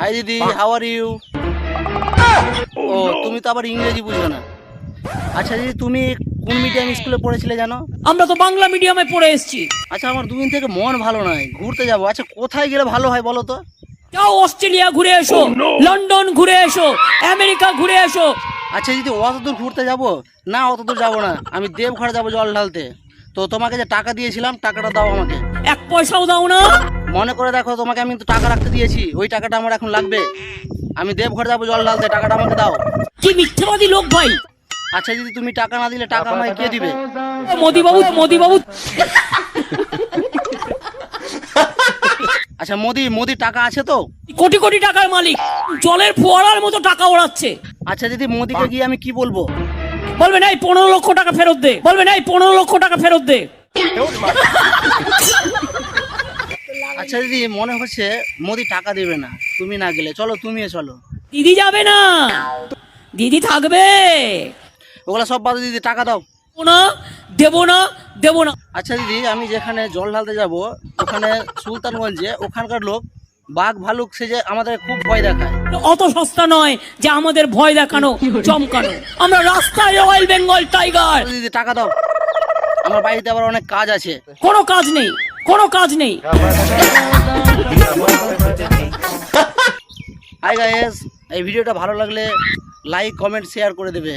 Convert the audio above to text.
High দিদি how are you ও তুমি তো আবার ইংরেজি বুঝো না। আচ্ছা দিদি তুমি কোন মিডিয়াম স্কুলে পড়েছিলে জানো? আমরা তো বাংলা মিডিয়ামে পড়ে এসেছি। আচ্ছা আমার দুদিন থেকে মন ভালো নয় ঘুরতে যাব। আচ্ছা কোথায় গেলে ভালো হয় বলো তো? যাও অস্ট্রেলিয়া ঘুরে এসো। লন্ডন ঘুরে এসো। আমেরিকা ঘুরে এসো। আচ্ছা দিদি অত দূর ঘুরতে যাব? না অত দূর যাব না। আমি দেবঘর যাব জল ঢালতে। তো তোমাকে যে টাকা দিয়েছিলাম টাকাটা দাও আমাকে। এক পয়সাও দাও না। মনে করে দেখো তোমাকে আমি তো টাকা রাখতে দিয়েছি। ওই টাকাটা আমার এখন লাগবে। আমি দেবঘর যাব জল ঢালতে টাকাটা আমাকে দাও। কি মিথ্যাবাদী লোক ভাই? আচ্ছা দিদি তুমি টাকা না দিলে টাকা আমাকে কে দিবে? মোদি বাবু মোদি বাবু আচ্ছা মোদি মোদি টাকা আছে তো? কোটি কোটি টাকার মালিক। জলের ফোয়ারার মতো টাকা ওড়াচ্ছে। আচ্ছা দিদি মোদিকে গিয়ে আমি কি বলব? বলবেন এই পনেরো লক্ষ টাকা ফেরত দে। বলবেন এই পনেরো লক্ষ টাকা ফেরত দে। আচ্ছা দিদি মনে হচ্ছে মোদি টাকা দেবে না। তুমি না গেলে। চলো তুমিও চলো। দিদি যাবে না। দিদি থাকবে। ওগুলো সব বাদ দিদি টাকা দাও। না দেবো না দেবো না। আচ্ছা দিদি আমি যেখানে জল ঢালতে যাব ওখানে সুলতানগঞ্জে ওখানকার লোক বাঘ ভালুক সেজে আমাদের খুব ভয় দেখায়। অত সস্তা নয় যে আমাদের ভয় দেখানো চমকানো। আমরা রাস্তায় রয়্যাল বেঙ্গল টাইগার দিদি টাকা দাও। আমার বাড়িতে আবার অনেক কাজ আছে। কোনো কাজ নেই। কোনো কাজ নেই। হাই গাইস এই ভিডিওটা ভালো লাগলে লাইক কমেন্ট শেয়ার করে দেবে।